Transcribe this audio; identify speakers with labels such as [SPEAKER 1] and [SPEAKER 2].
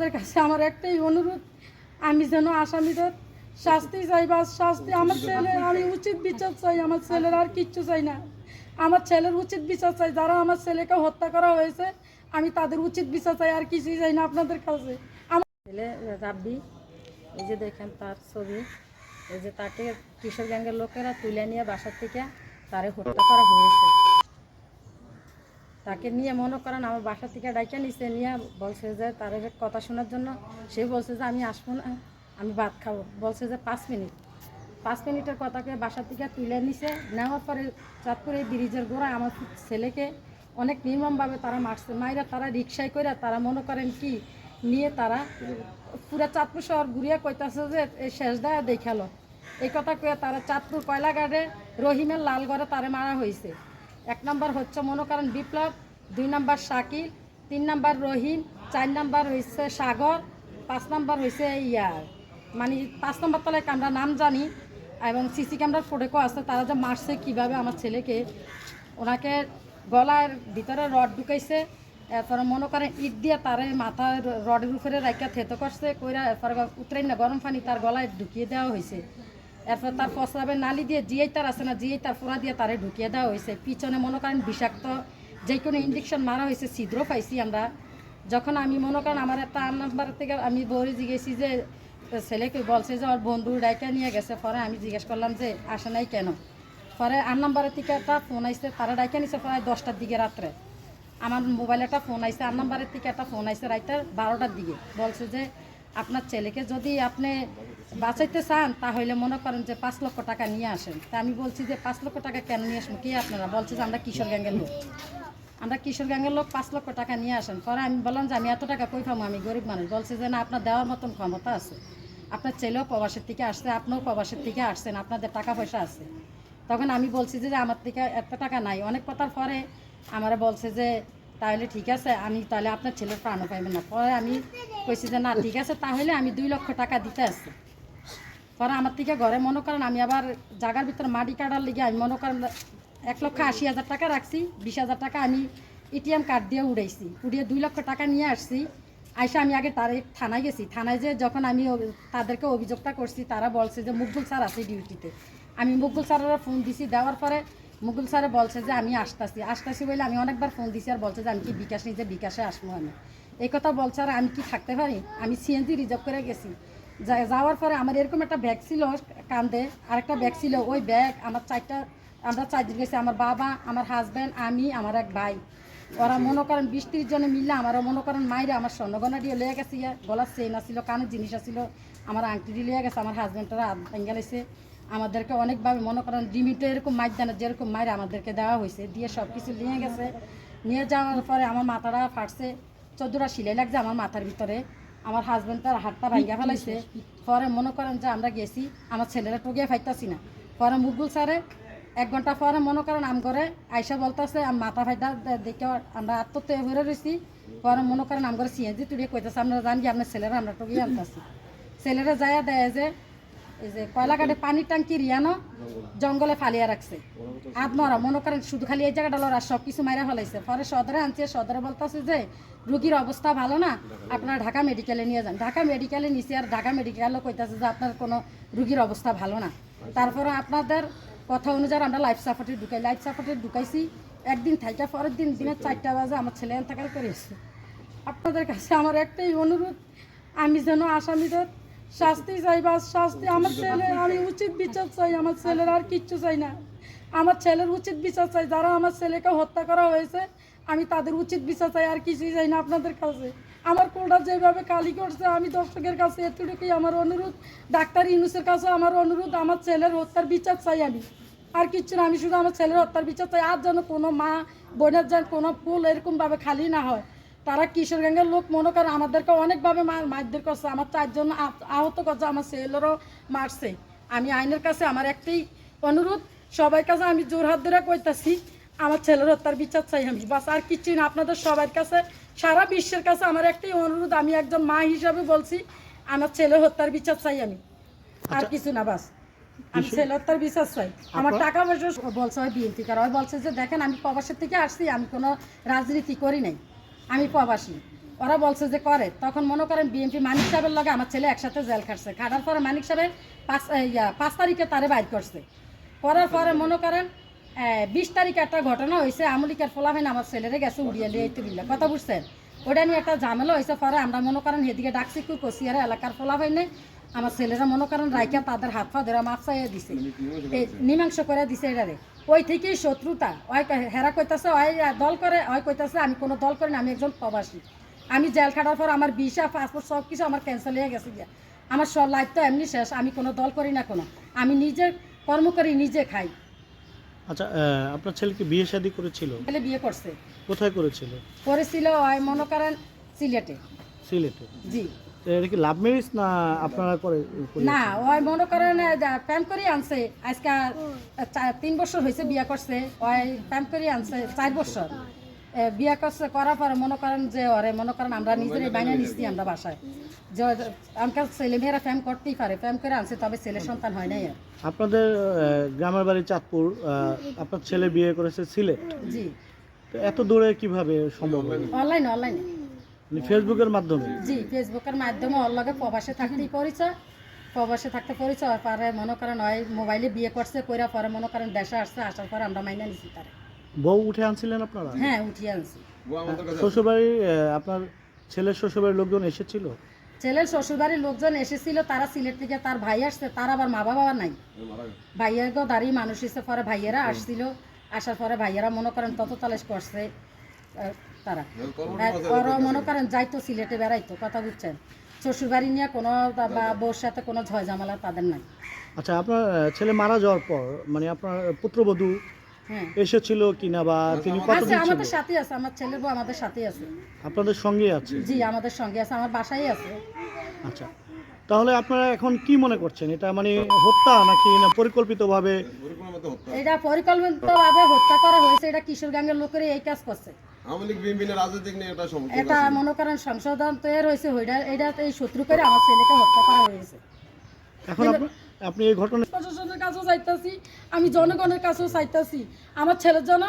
[SPEAKER 1] আপনাদের কাছে আমার একটাই অনুরোধ আমি যেন আসামিদের শাস্তি চাই বা শাস্তি আমার ছেলে আমি উচিত বিচার চাই আমার ছেলের আর কিচ্ছু চাই না। আমার ছেলের উচিত বিচার চাই যারা আমার ছেলেকে হত্যা করা হয়েছে আমি তাদের উচিত বিচার চাই আর কিছুই চাই না আপনাদের কাছে। আমার
[SPEAKER 2] ছেলে রাব্বি এই যে দেখেন তার ছবি এই যে তাকে কিশোর গ্যাংয়ের লোকেরা তুলে নিয়ে বাসার থেকে তারে হত্যা করা হয়েছে। তাকে নিয়ে মনে করেন আমার বাসা থেকে ডাইকে নিচে নিয়ে বলছে যে তার কথা শোনার জন্য। সে বলছে যে আমি আসব না, আমি ভাত খাব। বলছে যে পাঁচ মিনিট। পাঁচ মিনিটের কথাকে বাসা থেকে তুলে নিছে। নেওয়ার পরে চাঁদপুর ব্রিজের গোড়ায় আমার ছেলেকে অনেক নির্মমভাবে তারা মারছে। মাইরা তারা রিক্সায় করে তারা মনে করেন কি, নিয়ে তারা পুরা চাঁদপুর শহর ঘুরিয়ে কইতাছে যে এই শেষ দেয়া দেখাল। এই কথা কয়ে তারা চাঁদপুর কয়লাঘাটে রহিমের লালগড়ে তারে মারা হয়েছে এক নম্বর হচ্ছে মনে করেন বিপ্লব, দুই নম্বর শাকিল, তিন নম্বর রহিম, চার নম্বর হয়েছে সাগর, পাঁচ নম্বর হয়েছে ইয়ার। মানে পাঁচ নম্বর তলায় আমরা নাম জানি এবং সিসি ক্যামেরার ফোটেকও আছে, তারা যে মারছে কীভাবে আমার ছেলেকে, ওনাকে গলার ভিতরে রড ঢুকাইছে, এরপরে মনে করেন ইট দিয়ে তারে মাথায় রডের উপরে রাখা থেতো করছে, কইরা এরপরে উতরাই না, গরম পানি তার গলায় ঢুকিয়ে দেওয়া হয়েছে এরপর তার প্রস্রাবের নালি দিয়ে জিয়াই তার আছে না জিয়াই তার ফোড়া দিয়ে তারে ঢুকিয়ে দেওয়া হয়েছে। পিছনে মনে করেন বিষাক্ত, যে কোনো ইঞ্জেকশন মারা হয়েছে, ছিদ্র পাইছি আমরা। যখন আমি মনে করেন আমার একটা নাম্বার থেকে আমি বউরে জিজ্ঞেসি যে, ছেলেকে বলছে যে, ওর বন্ধু ডাইকা নিয়ে গেছে। পরে আমি জিজ্ঞেস করলাম যে, আসে নাই কেন? পরে আম নাম্বারের থেকে একটা ফোন আইসে তারা ডাইকা নিছে প্রায় দশটার দিকে রাত্রে। আমার মোবাইলে একটা ফোন আইসে আম নাম্বারের থেকে একটা ফোন আইসে রাইতে বারোটার দিকে। বলছে যে আপনার ছেলেকে যদি আপনি বাঁচাইতে চান, তাহলে মনে করেন যে পাঁচ লক্ষ টাকা নিয়ে আসেন। তা আমি বলছি যে পাঁচ লক্ষ টাকা কেন নিয়ে আসব? কি আপনারা? বলছে যে আমরা কিশোর গ্যাংয়ের লোক। আমরা কিশোর গ্যাংয়ের লোক পাঁচ লক্ষ টাকা নিয়ে আসেন। পরে আমি বললাম যে আমি এত টাকা কই পাবো? আমি গরিব মানুষ। বলছে যে না, আপনার দেওয়ার মতন ক্ষমতা আছে। আপনার ছেলেও প্রবাসের থেকে আসছে, আপনিও প্রবাসের থেকে আসছেন, আপনাদের টাকা পয়সা আছে। তখন আমি বলছি যে আমার থেকে এত টাকা নাই। অনেক কথার পরে আমারা বলছে যে তাহলে ঠিক আছে, আমি তাহলে আপনার ছেলের প্রাণও পাইবেন না। পরে আমি কইছি যে, না, ঠিক আছে, তাহলে আমি দুই লক্ষ টাকা দিতে আসছি পরে আমার থেকে ঘরে মনে করেন, আমি আবার জাগার ভিতরে মাটি কাটার লিগে আমি মনে করেন, এক লক্ষ আশি হাজার টাকা রাখছি, বিশ হাজার টাকা আমি এটিএম কার্ড দিয়ে উড়াইছি। উড়িয়ে দুই লক্ষ টাকা নিয়ে আসছি। আইসা আমি আগে তার থানায় গেছি। থানায় যে যখন আমি তাদেরকে অভিযোগটা করছি, তারা বলছে যে, মুকবুল স্যার আছে ডিউটিতে। আমি মুকবুল স্যারের ফোন দিছি, দেওয়ার পরে মুকুল স্যারে বলছে যে আমি আসতাছি। আসতাছি বলে আমি অনেকবার ফোন দিছি আর বলছে যে আমি কি বিকাশ নিজে বিকাশে আসব আমি। এই কথা বলছে আর আমি কি থাকতে পারি? আমি সিএনজি রিজার্ভ করে গেছি। যা- যাওয়ার পরে আমার এরকম একটা ব্যাগ ছিল কান্দে আরেকটা ব্যাগ ছিল ওই ব্যাগ আমার চারটা আমরা চারজন গেছি আমার বাবা আমার হাজব্যান্ড আমি আমার এক ভাই। ওরা মনে করেন বিশ ত্রিশ জনে মিললে আমার মনে করেন মাইরে আমার স্বর্ণগনা দিয়ে লিয়ে গেছে গলার চেন আসছিল কানের জিনিস আসছিল আমার আংটি দিয়ে লিয়ে গেছে আমার হাজব্যান্ডরা হাত ভেঙ্গালেছে আমাদেরকে অনেকভাবে মনে করেন লিমিটে এরকম মাইর দেন যেরকম মাইরে আমাদেরকে দেওয়া হয়েছে, দিয়ে সব কিছু নিয়ে গেছে। নিয়ে যাওয়ার পরে আমার মাথাটা ফাটছে, চোদ্দোটা সিলাই লাগছে আমার মাথার ভিতরে। আমার হাজব্যান্ড তার হাতটা ভাঙ্গা ফেলাইছে। পরে মনে করেন যে আমরা গেছি, আমার ছেলেরা টুকিয়ে ফাইতাছি না। পরে মুগুল স্যারে এক ঘণ্টা পরে মনে করেন আম করে আইসা বলতেছে মাথা ফাইটা দে- দেখে আমরা আত্মত্য ভরে রয়েছি পরে মনে করেন আম করে সিএনজি তুলিয়ে কইতেছে আমরা জানি আপনার ছেলেরা আমরা টুকিয়ে আনতেছি। ছেলেরা যায় দেয় যে এই যে কয়লাঘাটে পানির ট্যাঙ্কি রিয়ানো জঙ্গলে ফালিয়া রাখছে। আত্মরা মনে করেন শুধু খালি এই জায়গাটা লড়া সব কিছু মাইরা ফেলাইছে। পরে সদরে আনছে, সদরে বলতেছে যে, রুগীর অবস্থা ভালো না, আপনারা ঢাকা মেডিকেলে নিয়ে যান। ঢাকা মেডিকেলে নিচে আর ঢাকা মেডিকেলও কইতাছে যে, আপনার কোনো রুগীর অবস্থা ভালো না। তারপরে আপনাদের কথা অনুযায়ী আমরা লাইফ সাপোর্টে ঢুকাই। লাইফ সাপোর্টে ঢুকাইছি, একদিন থাইকা, পরের দিন দিনের চারটা বাজে আমার ছেলে এনথাকার করে এসছে। আপনাদের কাছে আমার একটাই অনুরোধ, আমি যেন আসামিদের শাস্তি চাই বা শাস্তি আমার ছেলে আমি উচিত বিচার চাই, আমার ছেলের আর কিচ্ছু চাই না। আমার ছেলের উচিত বিচার চাই, যারা আমার ছেলেকে হত্যা করা হয়েছে, আমি তাদের উচিত বিচার চাই, আর কিছুই চাই না আপনাদের কাছে। আমার কোলটা যেভাবে কালি করছে, আমি দর্শকের কাছে এতটুকুই আমার অনুরোধ, ডাক্তার ইউনুসের কাছে আমার অনুরোধ, আমার ছেলের হত্যার বিচার চাই আমি। আর কিচ্ছু না, আমি শুধু আমার ছেলের হত্যার বিচার চাই, আর যেন কোনো মা, বোনের যেন কোনো ফুল এরকমভাবে খালি না হয়। তারা কিশোর গ্যাংয়ের লোক মনে করে আমাদেরকে অনেকভাবে মার মারধর করছে আমার চারজন আহত করছে আমার ছেলেরও মারছে। আমি আইনের কাছে আমার একটাই অনুরোধ সবার কাছে আমি জোর হাত ধরে কইতাছি আমার ছেলের হত্যার বিচার চাই আমি। বাস আর কিছুই না আপনাদের সবার কাছে সারা বিশ্বের কাছে আমার একটাই অনুরোধ আমি একজন মা হিসাবে বলছি আমার ছেলে হত্যার বিচার চাই আমি। আর কিছু না বাস। আমি ছেলে হত্যার বিচার চাই। আমার টাকা পয়সা বলছে ওই বিএনপি করা ওই বলছে যে দেখেন আমি প্রবাসের থেকে আসছি আমি কোনো রাজনীতি করি নাই। আমি প্রবাসী। ওরা বলছে যে করে। তখন মনে করেন বিএনপি মানিক সাহেবের লগে আমার ছেলে একসাথে জেল খাটছে। খাটার পরে মানিক সাহেব পাঁচ ইয়া, পাঁচ তারিখে তারে বাইর করছে। করার পরে মনে করেন বিশ তারিখে একটা ঘটনা হয়েছে। আমলিকার ফলাফেন আমার ছেলেরে গেছে উড়িয়ে লিয়ে এই বিল্লা। কথা বুঝছেন? ওটা নিয়ে একটা ঝামেলা হয়েছে। পরে আমরা মনে করেন হেদিকে ডাকছি কুর কষিয়ারে এলাকার ফলাফেনে আমার ছেলেরা মনে করেন রাইকা তাদের হাত পা ধরে মাপ চাইয়া দিছে। এই মীমাংস করে দিছে এটারে। ওই থেকেই শত্রুতা। ওই হেরা কইতাছে ওই দল করে ওই কইতাছে আমি কোনো দল করি না আমি একজন প্রবাসী। আমি জেল খাটার পর আমার ভিসা পাসপোর্ট সব কিছু আমার ক্যান্সেল হয়ে গেছে গিয়া। আমার সব লাইফ তো এমনি শেষ আমি কোনো দল করি না কোনো। আমি নিজে কর্ম করি নিজে খাই।
[SPEAKER 3] আচ্ছা আপনার ছেলেকে বিয়ে শাদী করেছিল?
[SPEAKER 2] ছেলে বিয়ে করছে।
[SPEAKER 3] কোথায় করেছিল?
[SPEAKER 2] করেছিল ওই মনে করেন সিলেটে।
[SPEAKER 3] সিলেটে।
[SPEAKER 2] জি।
[SPEAKER 3] এটা কি লাভ ম্যারেজ না আপনারা করে
[SPEAKER 2] না ওই মনে করেন প্যাম করে আনছে। আজকে তিন বছর হয়েছে বিয়া করছে। ওই প্যাম করে আনছে চার বছর। বিয়া করছে করার পরে মনে করেন যে ওরে মনে করেন আমরা নিজেরাই বাইনা নিচ্ছি আমরা বাসায়। যে আমাকে ছেলে মেয়েরা প্যাম করতেই পারে প্যাম করে আনছে তবে ছেলে সন্তান হয় নাই
[SPEAKER 3] আপনাদের গ্রামের বাড়ি চাঁদপুর আপনার ছেলে বিয়ে করেছে সিলেট।
[SPEAKER 2] জি।
[SPEAKER 3] তো এত দূরে কীভাবে সম্ভব?
[SPEAKER 2] অনলাইন অনলাইনে
[SPEAKER 3] ফেসবুকের মাধ্যমে?
[SPEAKER 2] জি ফেসবুকের মাধ্যমে ওর লগে প্রবাসে থাকতেই পরিচয়। প্রবাসে থাকতে পরিচয় আর পরে মনে করেন ওই মোবাইলে বিয়ে করছে কইরা পরে মনে করেন দেশে আসছে আসার পরে আমরা মাইনা নিছি তারে।
[SPEAKER 3] বউ উঠে আনছিলেন আপনারা?
[SPEAKER 2] হ্যাঁ উঠিয়ে আনছি।
[SPEAKER 3] শ্বশুরবাড়ি আপনার ছেলের শ্বশুরবাড়ির লোকজন এসেছিল?
[SPEAKER 2] ছেলের শ্বশুরবাড়ির লোকজন এসেছিল তারা সিলেট থেকে তার ভাই আসছে তার আবার মা বাবা নাই। ভাইয়ের গো দাঁড়িয়ে মানুষ এসে পরে ভাইয়েরা আসছিল আসার পরে ভাইয়েরা মনে করেন তত তালেশ করছে তারা। ওরা মনে করেন যাইতো সিলেটে বেড়াইতো কথা বুঝছেন? শ্বশুরবাড়ি নিয়ে কোনো বা বউর সাথে কোনো ঝয় ঝামেলা তাদের নাই।
[SPEAKER 3] আচ্ছা আপনার ছেলে মারা যাওয়ার পর মানে আপনার পুত্রবধূ
[SPEAKER 2] হ্যাঁ।
[SPEAKER 3] এসেছিল কিনা বা তিনি কতদিন ছিল
[SPEAKER 2] আমাদের সাথে আছে আমার ছেলের বউ আমাদের সাথেই আছে।
[SPEAKER 3] আপনাদের সঙ্গে আছে?
[SPEAKER 2] জি আমাদের সঙ্গে আছে আমার বাসায় আছে।
[SPEAKER 3] আচ্ছা তাহলে আপনারা এখন কি মনে করছেন? এটা মানে হত্যা নাকি না পরিকল্পিতভাবে?
[SPEAKER 2] এটা পরিকল্পিতভাবে হত্যা করা হয়েছে এটা কিশোর গ্যাংয়ের লোকেরা এই কাজ করছে। এটা মনে করেন সংশোধন তৈরি হয়েছে এটা এই শত্রু করে আমার ছেলেকে হত্যা করা হয়েছে।
[SPEAKER 3] এখন আপনি- আপনি এই ঘটনা
[SPEAKER 1] প্রশাসনের কাছেও চাইতেছি আমি জনগণের কাছেও চাইতেছি আমার ছেলের জন্য